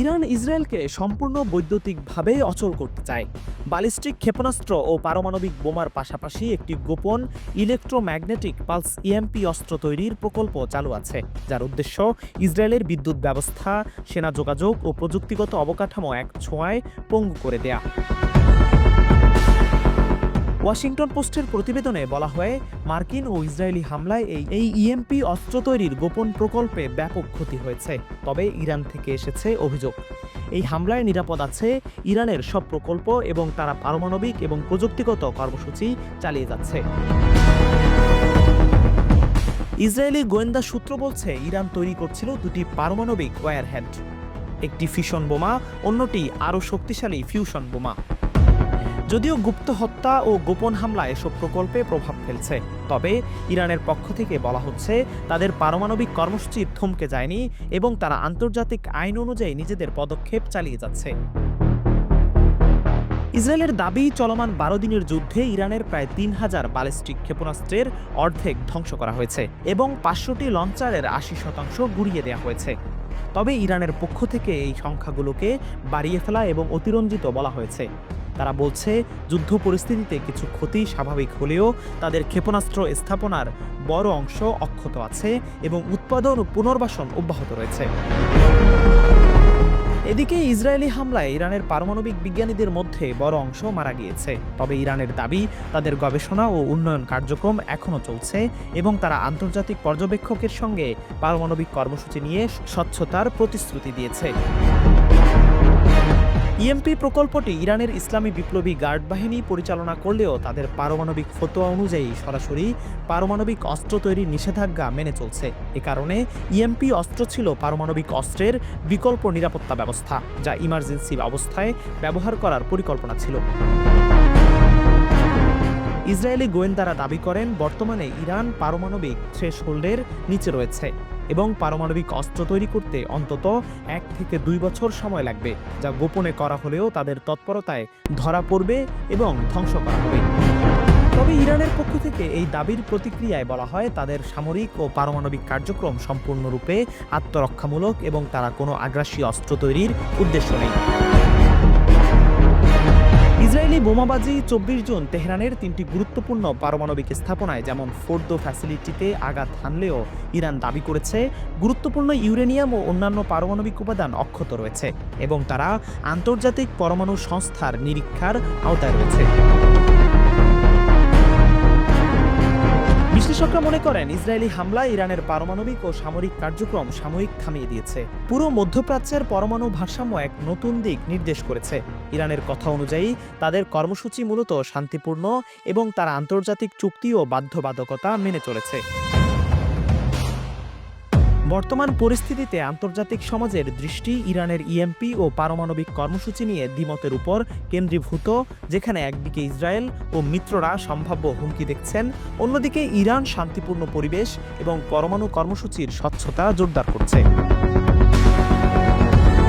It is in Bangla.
ইরান ইসরায়েলকে সম্পূর্ণ বৈদ্যুতিকভাবে অচল করতে চায়। বালিস্টিক ক্ষেপণাস্ত্র ও পারমাণবিক বোমার পাশাপাশি একটি গোপন ইলেকট্রোম্যাগনেটিক পালস ইএমপি অস্ত্র তৈরির প্রকল্প চালু আছে, যার উদ্দেশ্য ইসরায়েলের বিদ্যুৎ ব্যবস্থা, সেনা যোগাযোগ ও প্রযুক্তিগত অবকাঠামো এক ছোঁয়ায় পঙ্গু করে দেয়া। ওয়াশিংটন পোস্টের প্রতিবেদনে বলা হয়, মার্কিন ও ইসরায়েলি হামলায় এই এই ইএমপি অস্ত্র তৈরির গোপন প্রকল্পে ব্যাপক ক্ষতি হয়েছে, তবে ইরান থেকে এসেছে অভিযোগ। এই হামলায় নিরাপদ আছে ইরানের সব প্রকল্প এবং তারা পারমাণবিক এবং প্রযুক্তিগত কর্মসূচি চালিয়ে যাচ্ছে। ইসরায়েলি গোয়েন্দা সূত্র বলছে, ইরান তৈরি করছিল দুটি পারমাণবিক ওয়ারহেড একটি ফিশন বোমা, অন্যটি আরও শক্তিশালী ফিউশন বোমা। যদিও গুপ্ত হত্যা ও গোপন হামলা এসব প্রকল্পে প্রভাব ফেলছে, তবে ইরানের পক্ষ থেকে বলা হচ্ছে তাদের পারমাণবিক কর্মসূচি থমকে যায়নি এবং তারা আন্তর্জাতিক আইন অনুযায়ী নিজেদের পদক্ষেপ চালিয়ে যাচ্ছে। ইসরায়েলের দাবি, চলমান বারো দিনের যুদ্ধে ইরানের প্রায় তিন হাজার ব্যালিস্টিক ক্ষেপণাস্ত্রের অর্ধেক ধ্বংস করা হয়েছে এবং পাঁচশোটি লঞ্চারের আশি শতাংশ গুড়িয়ে দেওয়া হয়েছে। তবে ইরানের পক্ষ থেকে এই সংখ্যাগুলোকে বাড়িয়ে ফেলা এবং অতিরঞ্জিত বলা হয়েছে। তারা বলছে, যুদ্ধ পরিস্থিতিতে কিছু ক্ষতি স্বাভাবিক হলেও তাদের ক্ষেপণাস্ত্র স্থাপনার বড় অংশ অক্ষত আছে এবং উৎপাদন ও পুনর্বাসন অব্যাহত রয়েছে। এদিকে ইসরায়েলি হামলায় ইরানের পারমাণবিক বিজ্ঞানীদের মধ্যে বড় অংশ মারা গিয়েছে। তবে ইরানের দাবি, তাদের গবেষণা ও উন্নয়ন কার্যক্রম এখনও চলছে এবং তারা আন্তর্জাতিক পর্যবেক্ষকের সঙ্গে পারমাণবিক কর্মসূচি নিয়ে স্বচ্ছতার প্রতিশ্রুতি দিয়েছে। ইএমপি প্রকল্পটি ইরানের ইসলামী বিপ্লবী গার্ড বাহিনী পরিচালনা করলেও তাদের পারমাণবিক ফতোয়া অনুযায়ী সরাসরি পারমাণবিক অস্ত্র তৈরির নিষেধাজ্ঞা মেনে চলছে। এ কারণে ইএমপি অস্ত্র ছিল পারমাণবিক অস্ত্রের বিকল্প নিরাপত্তা ব্যবস্থা, যা ইমার্জেন্সি অবস্থায় ব্যবহার করার পরিকল্পনা ছিল। ইসরায়েলি গোয়েন্দারা দাবি করেন, বর্তমানে ইরান পারমাণবিক থ্রেশহোল্ডের নিচে রয়েছে। এবং পারমাণবিক অস্ত্র তৈরি করতে অন্তত এক থেকে দুই বছর সময় লাগবে, যা গোপনে করা হলেও তাদের তৎপরতায় ধরা পড়বে এবং ধ্বংস করা হবে। তবে ইরানের পক্ষ থেকে এই দাবির প্রতিক্রিয়ায় বলা হয়, তাদের সামরিক ও পারমাণবিক কার্যক্রম সম্পূর্ণরূপে আত্মরক্ষামূলক এবং তারা কোনো আগ্রাসী অস্ত্র তৈরির উদ্দেশ্য নেই। ইসরায়েলি বোমাবাজি চব্বিশ জুন তেহরানের তিনটি গুরুত্বপূর্ণ পারমাণবিক স্থাপনায় যেমন ফোর্দো ফ্যাসিলিটিতে আঘাত হানলেও ইরান দাবি করেছে, গুরুত্বপূর্ণ ইউরেনিয়াম ও অন্যান্য পারমাণবিক উপাদান অক্ষত রয়েছে এবং তারা আন্তর্জাতিক পরমাণু সংস্থার নিরীক্ষার আওতায় রয়েছে। বিশ্লেষকরা মনে করেন ইসরায়েলি হামলা ইরানের পারমাণবিক ও সামরিক কার্যক্রম সাময়িক থামিয়ে দিয়েছে। পুরো মধ্যপ্রাচ্যের পরমাণু ভারসাম্য এক নতুন দিক নির্দেশ করেছে। ইরানের কথা অনুযায়ী, তাদের কর্মসূচি মূলত শান্তিপূর্ণ এবং তারা আন্তর্জাতিক চুক্তি ও বাধ্যবাধকতা মেনে চলেছে। বর্তমান পরিস্থিতিতে আন্তর্জাতিক সমাজের দৃষ্টি ইরানের ইএমপি ও পারমাণবিক কর্মসূচি নিয়ে দ্বিমতের উপর কেন্দ্রীভূত, যেখানে একদিকে ইসরায়েল ও মিত্ররা সম্ভাব্য হুমকি দেখছেন, অন্যদিকে ইরান শান্তিপূর্ণ পরিবেশ এবং পরমাণু কর্মসূচির স্বচ্ছতা জোরদার করছে।